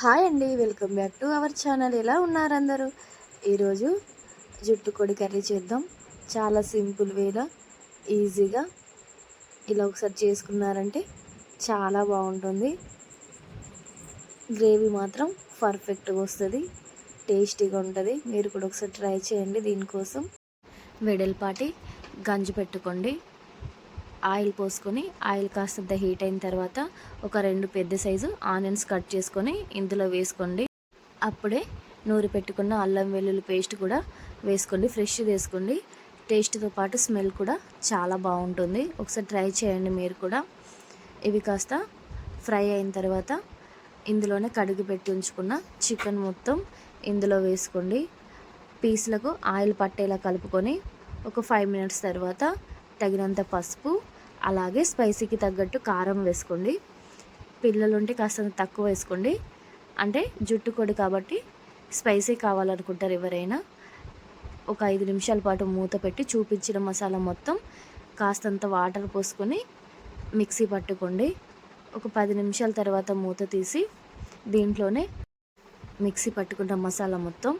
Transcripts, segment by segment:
Hi అండి welcome back to our channel. ఎలా ఉన్నారు అందరూ? ఈరోజు జుట్టు కొడి కర్రీ చేద్దాం. చాలా సింపుల్ వేలో ఈజీగా ఇలా ఒకసారి చేసుకున్నారంటే చాలా బాగుంటుంది. గ్రేవీ మాత్రం పర్ఫెక్ట్గా వస్తుంది టేస్టీగా ఉంటుంది. మీరు కూడా ఒకసారి ట్రై చేయండి దీనికోసం. వెడల్పాటి గంజి పెట్టుకోండి. ఆయిల్ పోసుకొని ఆయిల్ కాస్తంత హీట్ అయిన తర్వాత ఒక రెండు పెద్ద సైజు ఆనియన్స్ కట్ చేసుకొని ఇందులో వేసుకోండి. అప్పుడే నూరి పెట్టుకున్న అల్లం వెల్లుల్లి పేస్ట్ కూడా వేసుకోండి. ఫ్రెష్ వేసుకోండి. టేస్ట్తో పాటు స్మెల్ కూడా చాలా బాగుంటుంది. ఒకసారి ట్రై చేయండి మీరు కూడా. ఇవి కాస్త ఫ్రై అయిన తర్వాత ఇందులోనే కడిగి పెట్టి ఉంచుకున్న చికెన్ మొత్తం ఇందులో వేసుకోండి. పీసులకు ఆయిల్ పట్టేలా కలుపుకొని ఒక ఫైవ్ మినిట్స్ తర్వాత తగినంత పసుపు అలాగే స్పైసీకి తగ్గట్టు కారం వేసుకోండి. పిల్లలు ఉంటే కాస్త తక్కువ వేసుకోండి. అంటే జుట్టు కొడి కాబట్టి స్పైసీ కావాలనుకుంటారు ఎవరైనా. ఒక ఐదు నిమిషాల పాటు మూత పెట్టి చూపించిన మసాలా మొత్తం కాస్తంత వాటర్ పోసుకొని మిక్సీ పట్టుకోండి. ఒక పది నిమిషాల తర్వాత మూత తీసి దీంట్లోనే మిక్సీ పట్టుకున్న మసాలా మొత్తం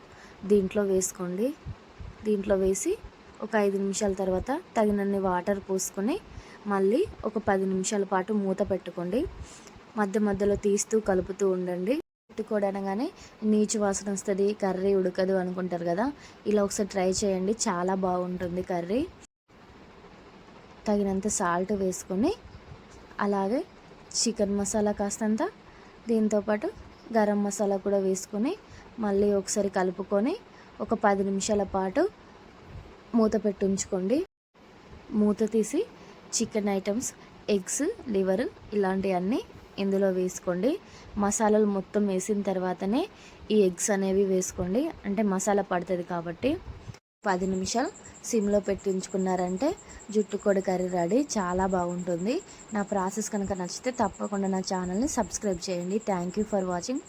దీంట్లో వేసుకోండి. దీంట్లో వేసి ఒక ఐదు నిమిషాల తర్వాత తగినన్ని వాటర్ పోసుకొని మళ్ళీ ఒక పది నిమిషాల పాటు మూత పెట్టుకోండి. మధ్య మధ్యలో తీస్తూ కలుపుతూ ఉండండి. పెట్టుకోవడనగానే నీచు వాసన వస్తుంది కర్రీ ఉడకదు అనుకుంటారు కదా. ఇలా ఒకసారి ట్రై చేయండి చాలా బాగుంటుంది కర్రీ. తగినంత సాల్ట్ వేసుకొని అలాగే చికెన్ మసాలా కాస్తంత దీంతోపాటు గరం మసాలా కూడా వేసుకొని మళ్ళీ ఒకసారి కలుపుకొని ఒక పది నిమిషాల పాటు మూత పెట్టి ఉంచుకోండి మూత తీసి చికెన్ ఐటమ్స్ ఎగ్స్ లివర్ ఇలాంటివన్నీ ఇందులో వేసుకోండి. మసాలాలు మొత్తం వేసిన తర్వాతనే ఈ ఎగ్స్ అనేవి వేసుకోండి. అంటే మసాలా పడుతుంది కాబట్టి. పది నిమిషాలు సిమ్లో పెట్టి ఉంచుకున్నారంటే జుట్టు కొడి కర్రీ రెడీ. చాలా బాగుంటుంది. నా ప్రాసెస్ కనుక నచ్చితే తప్పకుండా నా ఛానల్ని సబ్స్క్రైబ్ చేయండి. Thank you for watching.